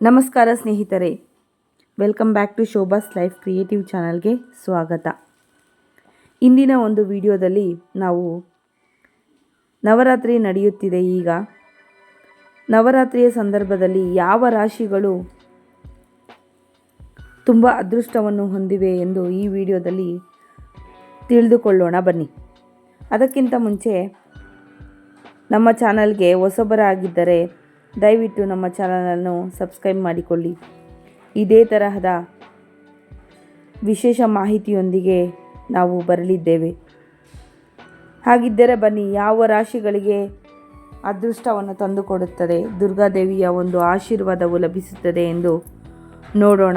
ನಮಸ್ಕಾರ ಸ್ನೇಹಿತರೆ. Welcome back to Shobha's life creative ಚಾನಲ್ಗೆ ಸ್ವಾಗತ. ಇಂದಿನ ಒಂದು ವಿಡಿಯೋದಲ್ಲಿ ನಾವು ನವರಾತ್ರಿ ನಡೆಯುತ್ತಿದೆ ಈಗ. ನವರಾತ್ರಿಯ ಸಂದರ್ಭದಲ್ಲಿ ಯಾವ ರಾಶಿಗಳು ತುಂಬ ಅದೃಷ್ಟವನ್ನು ಹೊಂದಿವೆ ಎಂದು ಈ ವಿಡಿಯೋದಲ್ಲಿ ತಿಳಿದುಕೊಳ್ಳೋಣ ಬನ್ನಿ. ಅದಕ್ಕಿಂತ ಮುಂಚೆ ನಮ್ಮ ಚಾನಲ್ಗೆ ಹೊಸಬರಾಗಿದ್ದರೆ ದಯವಿಟ್ಟು ನಮ್ಮ ಚಾನಲನ್ನು ಸಬ್ಸ್ಕ್ರೈಬ್ ಮಾಡಿಕೊಳ್ಳಿ. ಇದೇ ತರಹದ ವಿಶೇಷ ಮಾಹಿತಿಯೊಂದಿಗೆ ನಾವು ಬರಲಿದ್ದೇವೆ. ಹಾಗಿದ್ದರೆ ಬನ್ನಿ, ಯಾವ ರಾಶಿಗಳಿಗೆ ಅದೃಷ್ಟವನ್ನು ತಂದುಕೊಡುತ್ತದೆ, ದುರ್ಗಾದೇವಿಯ ಒಂದು ಆಶೀರ್ವಾದವು ಲಭಿಸುತ್ತದೆ ಎಂದು ನೋಡೋಣ.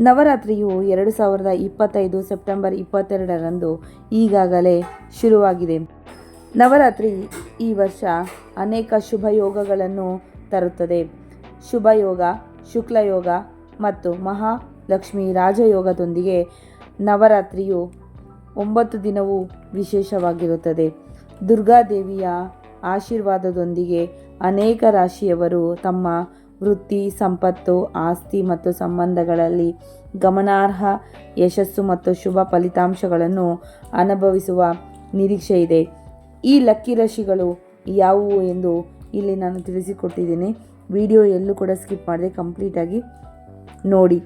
ನವರಾತ್ರಿಯು ಎರಡು ಸಾವಿರದ ಇಪ್ಪತ್ತೈದು ಸೆಪ್ಟೆಂಬರ್ ಇಪ್ಪತ್ತೆರಡರಂದು ಈಗಾಗಲೇ ಶುರುವಾಗಿದೆ. ನವರಾತ್ರಿ ಈ ವರ್ಷ ಅನೇಕ ಶುಭ ಯೋಗಗಳನ್ನು ತರುತ್ತದೆ. ಶುಭ ಯೋಗ ಶುಕ್ಲಯೋಗ ಮತ್ತು ಮಹಾಲಕ್ಷ್ಮಿ ರಾಜಯೋಗದೊಂದಿಗೆ ನವರಾತ್ರಿಯು ಒಂಬತ್ತು ದಿನವೂ ವಿಶೇಷವಾಗಿರುತ್ತದೆ. ದುರ್ಗಾದೇವಿಯ ಆಶೀರ್ವಾದದೊಂದಿಗೆ ಅನೇಕ ರಾಶಿಯವರು ತಮ್ಮ ವೃತ್ತಿ, ಸಂಪತ್ತು, ಆಸ್ತಿ ಮತ್ತು ಸಂಬಂಧಗಳಲ್ಲಿ ಗಮನಾರ್ಹ ಯಶಸ್ಸು ಮತ್ತು ಶುಭ ಫಲಿತಾಂಶಗಳನ್ನು ಅನುಭವಿಸುವ ನಿರೀಕ್ಷೆ ಇದೆ ಈ ಲಕ್ಕಿ ರಾಶಿಗಳು ಯಾವುವು ಎಂದು ಇಲ್ಲಿ ನಾನು ತಿಳಿಸಿಕೊಟ್ಟಿದ್ದೀನಿ. ವಿಡಿಯೋ ಎಲ್ಲೂ ಕೂಡ ಸ್ಕಿಪ್ ಮಾಡದೆ ಕಂಪ್ಲೀಟಾಗಿ ನೋಡಿ.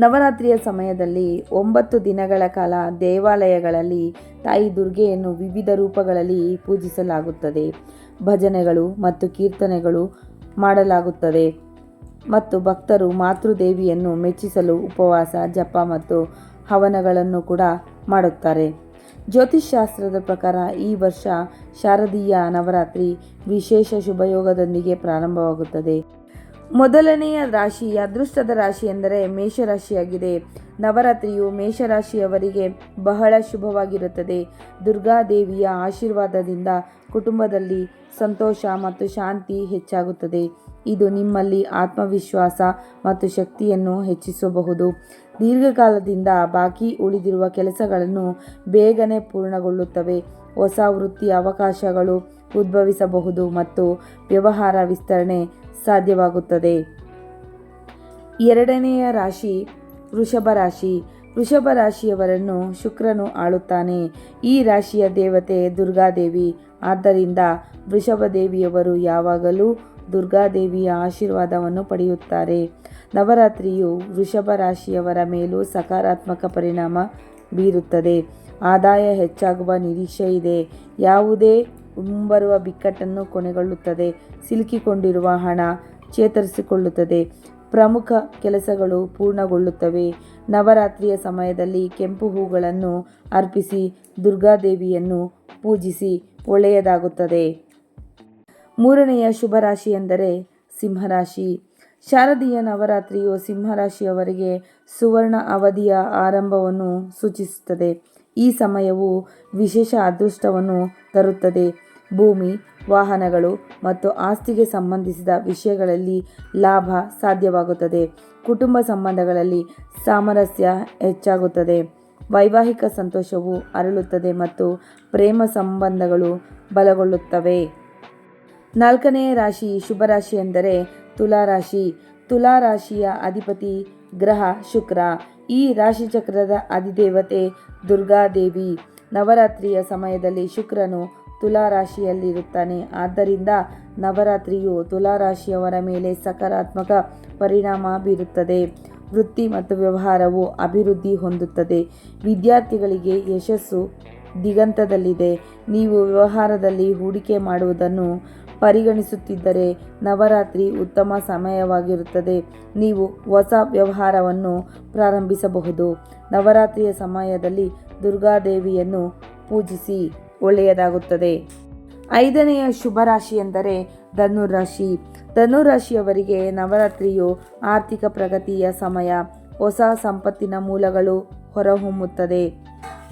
ನವರಾತ್ರಿಯ ಸಮಯದಲ್ಲಿ ಒಂಬತ್ತು ದಿನಗಳ ಕಾಲ ದೇವಾಲಯಗಳಲ್ಲಿ ತಾಯಿ ದುರ್ಗೆಯನ್ನು ವಿವಿಧ ರೂಪಗಳಲ್ಲಿ ಪೂಜಿಸಲಾಗುತ್ತದೆ. ಭಜನೆಗಳು ಮತ್ತು ಕೀರ್ತನೆಗಳು ಮಾಡಲಾಗುತ್ತದೆ. ಮತ್ತು ಭಕ್ತರು ಮಾತೃದೇವಿಯನ್ನು ಮೆಚ್ಚಿಸಲು ಉಪವಾಸ, ಜಪ ಮತ್ತು ಹವನಗಳನ್ನು ಕೂಡ ಮಾಡುತ್ತಾರೆ. ಜ್ಯೋತಿಷ್ಶಾಸ್ತ್ರದ ಪ್ರಕಾರ ಈ ವರ್ಷ ಶಾರದೀಯ ನವರಾತ್ರಿ ವಿಶೇಷ ಶುಭಯೋಗದೊಂದಿಗೆ ಪ್ರಾರಂಭವಾಗುತ್ತದೆ. ಮೊದಲನೆಯ ರಾಶಿ ಅದೃಷ್ಟದ ರಾಶಿ ಎಂದರೆ ಮೇಷರಾಶಿಯಾಗಿದೆ. ನವರಾತ್ರಿಯು ಮೇಷರಾಶಿಯವರಿಗೆ ಬಹಳ ಶುಭವಾಗಿರುತ್ತದೆ. ದುರ್ಗಾದೇವಿಯ ಆಶೀರ್ವಾದದಿಂದ ಕುಟುಂಬದಲ್ಲಿ ಸಂತೋಷ ಮತ್ತು ಶಾಂತಿ ಹೆಚ್ಚಾಗುತ್ತದೆ. ಇದು ನಿಮ್ಮಲ್ಲಿ ಆತ್ಮವಿಶ್ವಾಸ ಮತ್ತು ಶಕ್ತಿಯನ್ನು ಹೆಚ್ಚಿಸಬಹುದು. ದೀರ್ಘಕಾಲದಿಂದ ಬಾಕಿ ಉಳಿದಿರುವ ಕೆಲಸಗಳನ್ನು ಬೇಗನೆ ಪೂರ್ಣಗೊಳ್ಳುತ್ತವೆ. ಹೊಸ ವೃತ್ತಿ ಅವಕಾಶಗಳು ಉದ್ಭವಿಸಬಹುದು ಮತ್ತು ವ್ಯವಹಾರ ವಿಸ್ತರಣೆ ಸಾಧ್ಯವಾಗುತ್ತದೆ. ಎರಡನೆಯ ರಾಶಿ ವೃಷಭ ರಾಶಿ. ವೃಷಭ ರಾಶಿಯವರನ್ನು ಶುಕ್ರನು ಆಳುತ್ತಾನೆ. ಈ ರಾಶಿಯ ದೇವತೆ ದುರ್ಗಾದೇವಿ. ಆದ್ದರಿಂದ ವೃಷಭ ದೇವಿಯವರು ಯಾವಾಗಲೂ ದುರ್ಗಾದೇವಿಯ ಆಶೀರ್ವಾದವನ್ನು ಪಡೆಯುತ್ತಾರೆ. ನವರಾತ್ರಿಯು ವೃಷಭ ರಾಶಿಯವರ ಮೇಲೂ ಸಕಾರಾತ್ಮಕ ಪರಿಣಾಮ ಬೀರುತ್ತದೆ. ಆದಾಯ ಹೆಚ್ಚಾಗುವ ನಿರೀಕ್ಷೆ ಇದೆ. ಯಾವುದೇ ಮುಂಬರುವ ಬಿಕ್ಕಟ್ಟನ್ನು ಕೊನೆಗೊಳ್ಳುತ್ತದೆ. ಸಿಲುಕಿಕೊಂಡಿರುವ ಹಣ ಚೇತರಿಸಿಕೊಳ್ಳುತ್ತದೆ. ಪ್ರಮುಖ ಕೆಲಸಗಳು ಪೂರ್ಣಗೊಳ್ಳುತ್ತವೆ. ನವರಾತ್ರಿಯ ಸಮಯದಲ್ಲಿ ಕೆಂಪು ಹೂಗಳನ್ನು ಅರ್ಪಿಸಿ, ದುರ್ಗಾದೇವಿಯನ್ನು ಪೂಜಿಸಿ ಒಳ್ಳೆಯದಾಗುತ್ತದೆ. ಮೂರನೆಯ ಶುಭ ರಾಶಿ ಎಂದರೆ ಸಿಂಹರಾಶಿ. ಶಾರದೀಯ ನವರಾತ್ರಿಯು ಸಿಂಹರಾಶಿಯವರಿಗೆ ಸುವರ್ಣ ಅವಧಿಯ ಆರಂಭವನ್ನು ಸೂಚಿಸುತ್ತದೆ. ಈ ಸಮಯವು ವಿಶೇಷ ಅದೃಷ್ಟವನ್ನು ತರುತ್ತದೆ. ಭೂಮಿ, ವಾಹನಗಳು ಮತ್ತು ಆಸ್ತಿಗೆ ಸಂಬಂಧಿಸಿದ ವಿಷಯಗಳಲ್ಲಿ ಲಾಭ ಸಾಧ್ಯವಾಗುತ್ತದೆ. ಕುಟುಂಬ ಸಂಬಂಧಗಳಲ್ಲಿ ಸಾಮರಸ್ಯ ಹೆಚ್ಚಾಗುತ್ತದೆ. ವೈವಾಹಿಕ ಸಂತೋಷವು ಅರಳುತ್ತದೆ ಮತ್ತು ಪ್ರೇಮ ಸಂಬಂಧಗಳು ಬಲಗೊಳ್ಳುತ್ತವೆ. ನಾಲ್ಕನೆಯ ರಾಶಿ ಶುಭ ರಾಶಿ ಎಂದರೆ ತುಲಾರಾಶಿ. ತುಲಾರಾಶಿಯ ಅಧಿಪತಿ ಗ್ರಹ ಶುಕ್ರ. ಈ ರಾಶಿಚಕ್ರದ ಅಧಿದೇವತೆ ದುರ್ಗಾದೇವಿ. ನವರಾತ್ರಿಯ ಸಮಯದಲ್ಲಿ ಶುಕ್ರನು ತುಲಾರಾಶಿಯಲ್ಲಿರುತ್ತಾನೆ. ಆದ್ದರಿಂದ ನವರಾತ್ರಿಯು ತುಲಾರಾಶಿಯವರ ಮೇಲೆ ಸಕಾರಾತ್ಮಕ ಪರಿಣಾಮ ಬೀರುತ್ತದೆ. ವೃತ್ತಿ ಮತ್ತು ವ್ಯವಹಾರವು ಅಭಿವೃದ್ಧಿ ಹೊಂದುತ್ತದೆ. ವಿದ್ಯಾರ್ಥಿಗಳಿಗೆ ಯಶಸ್ಸು ದಿಗಂತದಲ್ಲಿದೆ. ನೀವು ವ್ಯವಹಾರದಲ್ಲಿ ಹೂಡಿಕೆ ಮಾಡುವುದನ್ನು ಪರಿಗಣಿಸುತ್ತಿದ್ದರೆ ನವರಾತ್ರಿ ಉತ್ತಮ ಸಮಯವಾಗಿರುತ್ತದೆ. ನೀವು ಹೊಸ ವ್ಯವಹಾರವನ್ನು ಪ್ರಾರಂಭಿಸಬಹುದು. ನವರಾತ್ರಿಯ ಸಮಯದಲ್ಲಿ ದುರ್ಗಾದೇವಿಯನ್ನು ಪೂಜಿಸಿ ಒಳ್ಳೆಯದಾಗುತ್ತದೆ. ಐದನೆಯ ಶುಭ ರಾಶಿ ಎಂದರೆ ಧನುರಾಶಿ ಧನುರಾಶಿಯವರಿಗೆ ನವರಾತ್ರಿಯು ಆರ್ಥಿಕ ಪ್ರಗತಿಯ ಸಮಯ. ಹೊಸ ಸಂಪತ್ತಿನ ಮೂಲಗಳು ಹೊರಹೊಮ್ಮುತ್ತದೆ.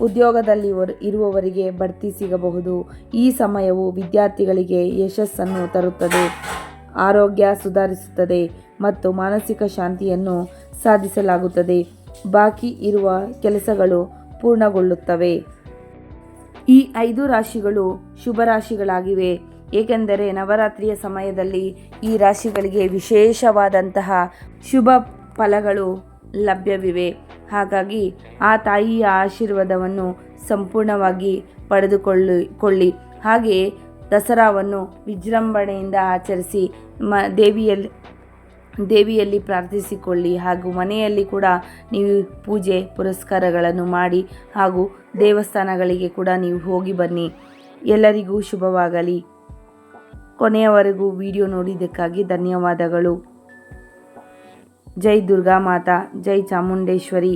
ಉದ್ಯೋಗದಲ್ಲಿ ಇರುವವರಿಗೆ ಬಡ್ತಿ ಸಿಗಬಹುದು. ಈ ಸಮಯವು ವಿದ್ಯಾರ್ಥಿಗಳಿಗೆ ಯಶಸ್ಸನ್ನು ತರುತ್ತದೆ. ಆರೋಗ್ಯ ಸುಧಾರಿಸುತ್ತದೆ ಮತ್ತು ಮಾನಸಿಕ ಶಾಂತಿಯನ್ನು ಸಾಧಿಸಲಾಗುತ್ತದೆ. ಬಾಕಿ ಇರುವ ಕೆಲಸಗಳು ಪೂರ್ಣಗೊಳ್ಳುತ್ತವೆ. ಈ ಐದು ರಾಶಿಗಳು ಶುಭ ರಾಶಿಗಳಾಗಿವೆ. ಏಕೆಂದರೆ ನವರಾತ್ರಿಯ ಸಮಯದಲ್ಲಿ ಈ ರಾಶಿಗಳಿಗೆ ವಿಶೇಷವಾದಂತಹ ಶುಭ ಫಲಗಳು ಲಭ್ಯವಿವೆ. ಹಾಗಾಗಿ ಆ ತಾಯಿಯ ಆಶೀರ್ವಾದವನ್ನು ಸಂಪೂರ್ಣವಾಗಿ ಪಡೆದುಕೊಳ್ಳಿ, ಕೊಳ್ಳಿ. ಹಾಗೆಯೇ ದಸರಾವನ್ನು ವಿಜೃಂಭಣೆಯಿಂದ ಆಚರಿಸಿ ಮ, ದೇವಿಯಲ್ಲಿ ದೇವಿಯಲ್ಲಿ ಪ್ರಾರ್ಥಿಸಿಕೊಳ್ಳಿ. ಹಾಗೂ ಮನೆಯಲ್ಲಿ ಕೂಡ ನೀವು ಪೂಜೆ ಪುರಸ್ಕಾರಗಳನ್ನು ಮಾಡಿ ಹಾಗೂ ದೇವಸ್ಥಾನಗಳಿಗೆ ಕೂಡ ನೀವು ಹೋಗಿ ಬನ್ನಿ. ಎಲ್ಲರಿಗೂ ಶುಭವಾಗಲಿ. ಕೊನೆಯವರೆಗೂ ವಿಡಿಯೋ ನೋಡಿದ್ದಕ್ಕಾಗಿ ಧನ್ಯವಾದಗಳು. జై దుర్గామాత జై చాముండేశ్వరి.